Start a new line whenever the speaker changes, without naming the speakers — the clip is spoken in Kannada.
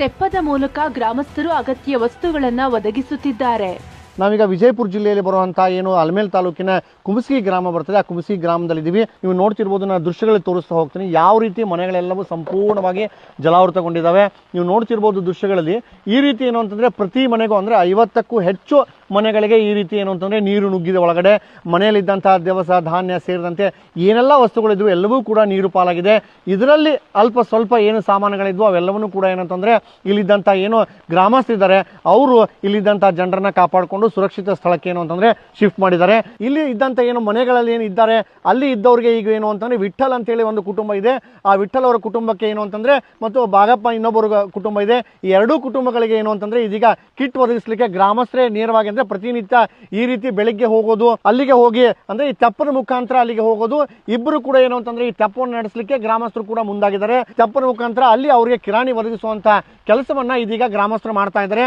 ತೆಪ್ಪದ ಮೂಲಕ ಗ್ರಾಮಸ್ಥರು ಅಗತ್ಯ ವಸ್ತುಗಳನ್ನು ಒದಗಿಸುತ್ತಿದ್ದಾರೆ.
ನಾವೀಗ ವಿಜಯಪುರ ಜಿಲ್ಲೆಯಲ್ಲಿ ಬರುವಂಥ ಏನು ಅಲ್ಮೇಲ್ ತಾಲೂಕಿನ ಕುಮಸ್ಗಿ ಗ್ರಾಮ ಬರ್ತದೆ. ಆ ಕುಮಸ್ಗಿ ಗ್ರಾಮದಲ್ಲಿದ್ದೀವಿ. ನೀವು ನೋಡ್ತಿರ್ಬೋದು ನಾನು ದೃಶ್ಯಗಳಲ್ಲಿ ತೋರಿಸ್ತಾ ಹೋಗ್ತೀನಿ. ಯಾವ ರೀತಿ ಮನೆಗಳೆಲ್ಲವೂ ಸಂಪೂರ್ಣವಾಗಿ ಜಲಾವೃತಗೊಂಡಿದ್ದಾವೆ. ನೀವು ನೋಡ್ತಿರ್ಬೋದು ದೃಶ್ಯಗಳಲ್ಲಿ, ಈ ರೀತಿ ಏನು ಅಂತಂದರೆ ಪ್ರತಿ ಮನೆಗೂ ಅಂದರೆ ಐವತ್ತಕ್ಕೂ ಹೆಚ್ಚು ಮನೆಗಳಿಗೆ ಈ ರೀತಿ ಏನು ಅಂತಂದರೆ ನೀರು ನುಗ್ಗಿದೆ ಒಳಗಡೆ. ಮನೆಯಲ್ಲಿದ್ದಂಥ ದವಸ, ಧಾನ್ಯ ಸೇರಿದಂತೆ ಏನೆಲ್ಲ ವಸ್ತುಗಳಿದ್ವು ಎಲ್ಲವೂ ಕೂಡ ನೀರು ಪಾಲಾಗಿದೆ. ಇದರಲ್ಲಿ ಅಲ್ಪ ಸ್ವಲ್ಪ ಏನು ಸಾಮಾನುಗಳಿದ್ವು, ಅವೆಲ್ಲವನ್ನೂ ಕೂಡ ಏನಂತಂದರೆ ಇಲ್ಲಿದ್ದಂಥ ಏನು ಗ್ರಾಮಸ್ಥರಿದ್ದಾರೆ, ಅವರು ಇಲ್ಲಿದ್ದಂಥ ಜನರನ್ನು ಕಾಪಾಡಿಕೊಂಡು ಸುರಕ್ಷಿತ ಸ್ಥಳಕ್ಕೆ ಏನು ಅಂತಂದರೆ ಶಿಫ್ಟ್ ಮಾಡಿದ್ದಾರೆ. ಇಲ್ಲಿ ಇದ್ದಂಥ ಏನು ಮನೆಗಳಲ್ಲಿ ಏನು ಇದ್ದಾರೆ, ಅಲ್ಲಿ ಇದ್ದವ್ರಿಗೆ ಈಗ ಏನು ಅಂತಂದರೆ ವಿಠಲ್ ಅಂತೇಳಿ ಒಂದು ಕುಟುಂಬ ಇದೆ. ಆ ವಿಠಲ್ ಅವರ ಕುಟುಂಬಕ್ಕೆ ಏನು ಅಂತಂದರೆ, ಮತ್ತು ಬಾಗಪ್ಪ ಇನ್ನೊಬ್ಬರು ಕುಟುಂಬ ಇದೆ. ಈ ಎರಡೂ ಕುಟುಂಬಗಳಿಗೆ ಏನು ಅಂತಂದರೆ ಇದೀಗ ಕಿಟ್ ಒದಗಿಸಲಿಕ್ಕೆ ಗ್ರಾಮಸ್ಥರೇ ನೇರವಾಗಿ ಅಂದರೆ ಪ್ರತಿನಿತ್ಯ ಈ ರೀತಿ ಬೆಳಿಗ್ಗೆ ಹೋಗೋದು, ಅಲ್ಲಿಗೆ ಹೋಗಿ, ಅಂದ್ರೆ ಈ ತೆಪ್ಪನ ಮುಖಾಂತರ ಅಲ್ಲಿಗೆ ಹೋಗೋದು ಇಬ್ಬರು ಕೂಡ ಏನು ಅಂತಂದ್ರೆ ಈ ತೆಪ್ಪವನ್ನು ನಡೆಸಲಿಕ್ಕೆ ಗ್ರಾಮಸ್ಥರು ಕೂಡ ಮುಂದಾಗಿದ್ದಾರೆ. ತೆಪ್ಪನ ಮುಖಾಂತರ ಅಲ್ಲಿ ಅವರಿಗೆ ಕಿರಾಣಿ ಒದಗಿಸುವಂತ ಕೆಲಸವನ್ನ ಇದೀಗ ಗ್ರಾಮಸ್ಥರು ಮಾಡ್ತಾ ಇದ್ದಾರೆ.